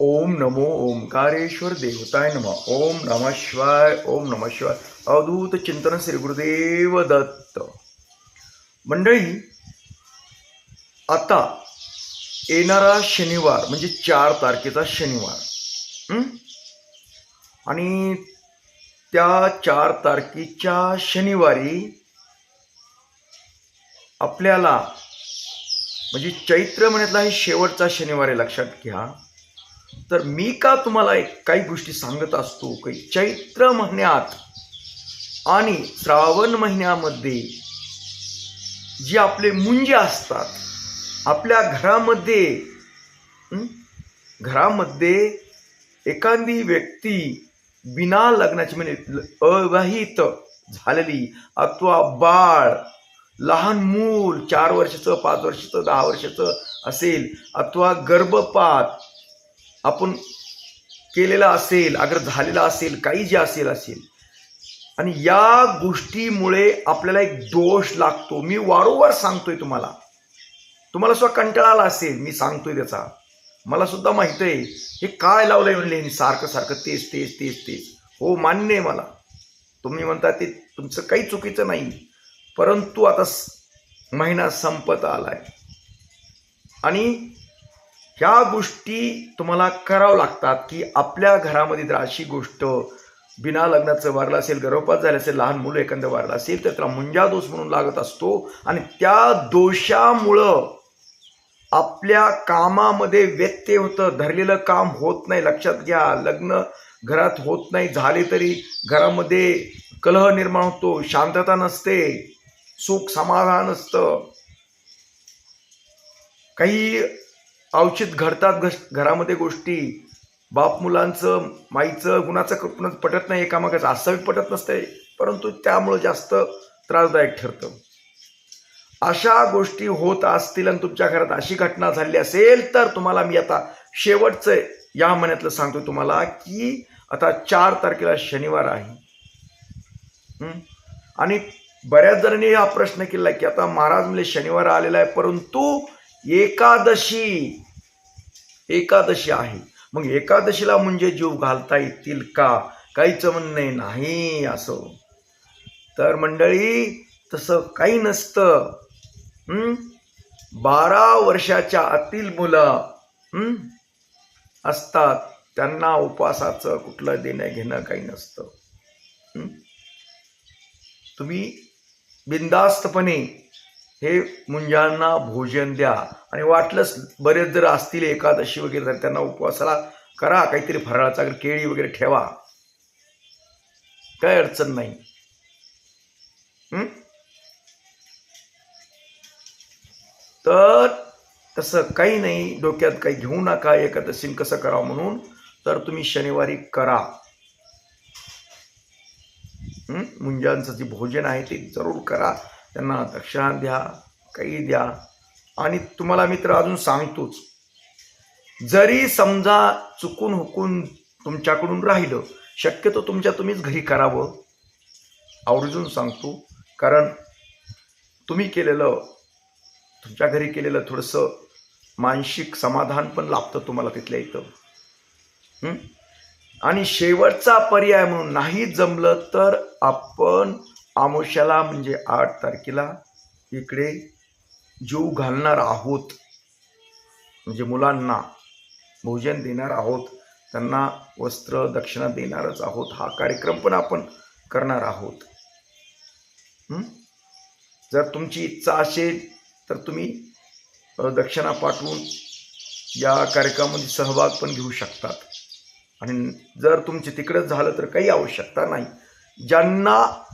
ओम नमो ओंकारेश्वर देवताय नम। ओम नम शिवाय ओम नम शिवाय। अवधूत चिंतन श्री गुरुदेव दत्त। मंडळी आता येणारा शनिवार म्हणजे चार तारखेचा शनिवार आणि त्या चार तारखेच्या शनिवारी आपल्याला म्हणजे चैत्र महिन्यातला हे शेवटचा शनिवार आहे लक्षात घ्या. तर मी का तुम्हाला एक काही गोष्टी सांगत असतो? की चैत्र महिन्यात आणि श्रावण महिन्यामध्ये जे आपले मुंजे असतात आपल्या घरामध्ये घरामध्ये एखादी व्यक्ती बिना लग्नाची म्हणजे अविवाहित झालेली अथवा बाळ लहान मूल चार वर्षाचं पाच वर्षाचं दहा वर्षाचं असेल अथवा गर्भपात आपण केलेला असेल अगर झालेला असेल काही जे असेल असेल. आणि या गोष्टीमुळे आपल्याला एक दोष लागतो. मी वारंवार सांगतोय तुम्हाला. तुम्हाला सुद्धा कंटाळा आला असेल मी सांगतोय त्याचा. मला सुद्धा माहीत आहे हे काय लावलंय म्हणले सारखं सारखं तेच तेच तेच तेच. हो मान्य आहे मला. तुम्ही म्हणता ते तुमचं काही चुकीचं नाही. परंतु आता स- महिना संपत आलाय. आणि ह्या गोष्टी तुम्हाला करावं लागतात की आपल्या घरामध्ये जर अशी गोष्ट बिना लग्नाचं वारलं असेल गर्भपात झालं असेल लहान मुलं एखादं वारलं असेल तर त्याला मुंजा दोष म्हणून लागत असतो. आणि त्या दोषामुळं आपल्या कामामध्ये व्यत्यय होतं. धरलेलं काम होत नाही. लक्षात घ्या लग्न घरात होत नाही. झाले तरी घरामध्ये कलह निर्माण होतो. शांतता नसते. सुख समाधान असतं. काही अवचित घडतात घ- घरामध्ये गोष्टी. बाप मुलांचं माईचं कुणाचं कुणाचं पटत नाही एकामागाचं असंही पटत नसते परंतु त्यामुळं जास्त त्रासदायक ठरतं. अशा गोष्टी होत असतील आणि तुमच्या घरात अशी घटना झाली असेल तर तुम्हाला मी आता शेवटचं या महिन्यातलं सांगतो तुम्हाला की आता चार तारखेला शनिवार आहे. आणि बऱ्याच जणांनी हा प्रश्न केला की आता महाराज म्हणजे शनिवार आलेला आहे परंतु एकादशी एकादशी आहे. मग एकादशीला म्हणजे जीव घालता येतील का? काहीच म्हणणे नाही असं. तर मंडळी तसं काही नसतं. बारा वर्षाच्या आतील मुलं असतात. त्यांना उपवासाचं कुठलं देणं घेणं काही नसतं. तुम्ही बिंदास्तपणे हे मुंजांना भोजन द्या. आणि वाटलंच बरेच जर असतील एकादशी वगैरे तर त्यांना उपवासाला करा. काहीतरी फराळाचा केळी वगैरे ठेवा. काय अडचण नाही. तर तसं काही नाही. डोक्यात काही घेऊ नका. एकादशी कसं करावं म्हणून. तर तुम्ही शनिवारी करा. मुंजांचं जे भोजन आहे ते जरूर करा. त्यांना दक्षिणा द्या काही द्या. आणि तुम्हाला मित्र अजून सांगतोच जरी समजा चुकून हुकून तुमच्याकडून राहिलं शक्यतो तुमच्या तुम्हीच घरी करावं. आवर्जून सांगतो कारण तुम्ही केलेलं तुमच्या घरी केलेलं थोडंसं मानसिक समाधान पण लाभतं तुम्हाला तिथल्या इथं. आणि शेवटचा पर्याय म्हणून नाही जमलं तर आपण आमोशाला म्हणजे आठ तारखेला इकडे जीव घालणार आहोत. म्हणजे मुलांना भोजन देणार आहोत. त्यांना वस्त्र दक्षिणा देणारच आहोत. हा कार्यक्रम पण आपण करणार आहोत. जर तुमची इच्छा असेल तर तुम्ही दक्षिणा पाठवून या कार्यक्रमामध्ये सहभाग पण घेऊ शकतात. आणि जर तुमचे तिकडंच झालं तर काही आवश्यकता नाही. ज्यांना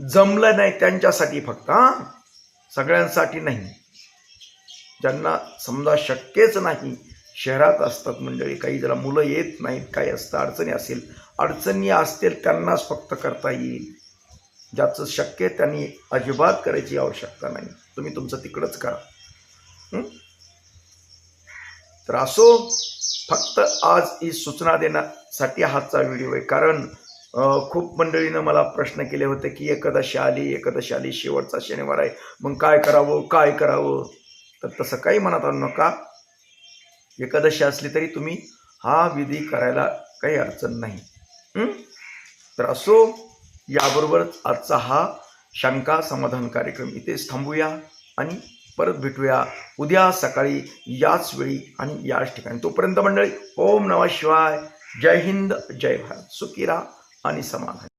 जमलं नाही त्यांच्यासाठी फक्त हां? सगळ्यांसाठी नाही. ज्यांना समजा शक्यच नाही शहरात असतात मंडळी काही जरा मुलं येत नाहीत काही असतं अडचणी असेल अडचणी असतील त्यांनाच फक्त करता येईल. ज्याचं शक्य त्यांनी अजिबात करायची आवश्यकता नाही. तुम्ही तुमचं तिकडंच करा. तर असो फक्त आज ही सूचना देण्यासाठी हाचा व्हिडिओ आहे. कारण खूप मंडळीनं मला प्रश्न केले होते की एकादशी आली एकादशी आली शेवटचा शनिवार आहे. मग काय करावं काय करावं? तर तसं काही मनात आणू नका. एकादशी असली तरी तुम्ही हा विधी करायला काही अडचण नाही. तर असो याबरोबरच आजचा हा शंका समाधान कार्यक्रम इथेच थांबूया आणि परत भेटूया उद्या सकाळी याच वेळी आणि याच ठिकाणी. तोपर्यंत मंडळी ओम नमः शिवाय. जय हिंद जय भारत. सुखी राहा आणि समाधान